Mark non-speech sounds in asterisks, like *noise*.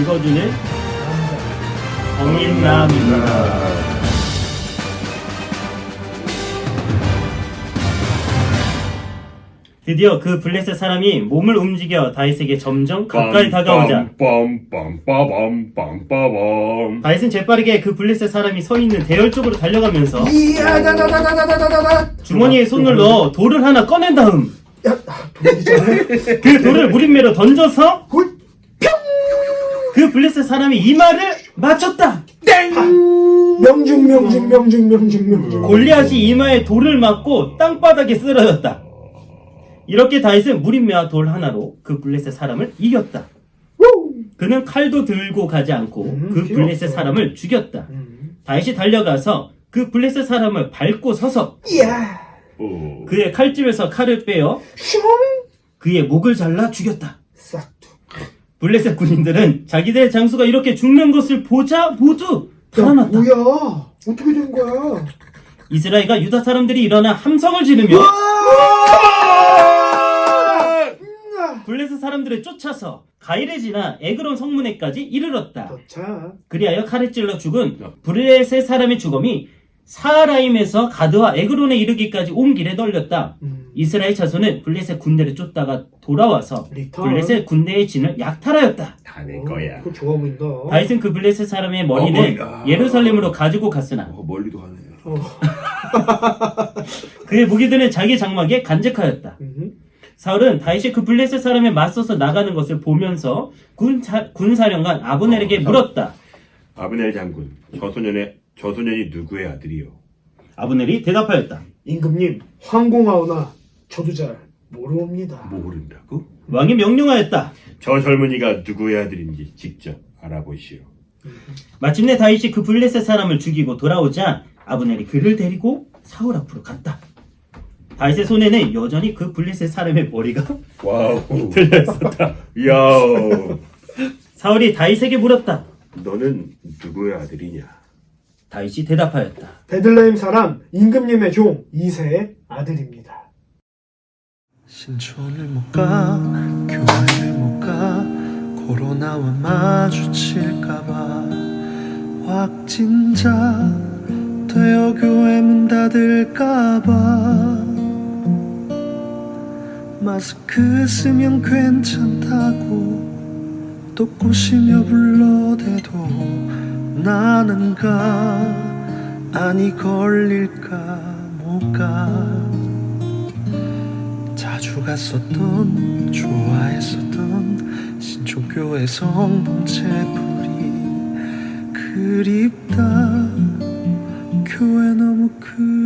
읽어주는 성인남입니다. 드디어 그 블레셋 사람이 몸을 움직여 다윗에게 점점 가까이 다가오자. 빰빰빰빰빰빰빰 다윗은 재빠르게 그 블레셋 사람이 서 있는 대열 쪽으로 달려가면서 이야 다다다다다다다다 주머니에 손을 넣어 돌을 하나 꺼낸 다음 야그 돌을 무림매로 던져서 홀 그 블레셋 사람이 이마를 맞췄다. 명중 명중 명중 명중 명중 골리앗이 이마에 돌을 맞고 땅바닥에 쓰러졌다. 이렇게 다윗은 무림매와 돌 하나로 그 블레셋 사람을 이겼다. 우! 그는 칼도 들고 가지 않고 음, 그 블레셋 없어. 사람을 죽였다. 음. 다윗이 달려가서 그 블레셋 사람을 밟고 서서 이야. 그의 칼집에서 칼을 빼어 슝 그의 목을 잘라 죽였다. 싹두 블레셋 군인들은 자기들의 장수가 이렇게 죽는 것을 보자 모두 야 달아났다. 뭐야 어떻게 된 거야 이스라엘과 유다 사람들이 일어나 함성을 지르며 블레셋 사람들을 쫓아서 가일에 지나 에그론 성문에까지 이르렀다. 도착 그리하여 칼에 찔러 죽은 블레셋 사람의 죽음이 사라임에서 가드와 에그론에 이르기까지 온 길에 널렸다. 음. 이스라엘 자손은 블레셋 군대를 쫓다가 돌아와서 리턴 블레셋 군대의 진을 약탈하였다. 다 내 거야 그거 좋아 보인다 다윗은 그 블레셋 사람의 머리는 어. 예루살렘으로 가지고 갔으나 어, 멀리도 가네 어. *laughs* 그의 무기들은 자기 장막에 간직하였다. 음. 사울은 다윗이 그 블레셋 사람에 맞서서 나가는 것을 보면서 군, 사, 군사령관 아브넬에게 어, 물었다. 아브넬 장군 저 소년의 저 소년이 누구의 아들이요 아브넬이 대답하였다. 임금님 황공하오나 저도 잘 모르옵니다 모른다고? 왕이 명령하였다. 저 젊은이가 누구의 아들인지 직접 알아보시오 마침내 다윗이 그 블레셋 사람을 죽이고 돌아오자 아브넬이 그를 데리고 사울 앞으로 갔다. 다윗의 손에는 여전히 그 블레셋 사람의 머리가 *laughs* 와우 *laughs* 들려 있었다. 야 사울이 다윗에게 물었다. 너는 누구의 아들이냐 다윗이 대답하였다. 베들레헴 사람 임금님의 종 이세의 아들입니다 신촌을 못 가, 교회를 못 가, 코로나와 마주칠까봐. 확진자 되어 교회 문 닫을까봐. 마스크 쓰면 괜찮다고 또 꼬시며 불러대도 나는 가? 아니 걸릴까 못가 갔었던 좋아했었던 신촌교회 성봉체 불이 그립다. 교회 너무 그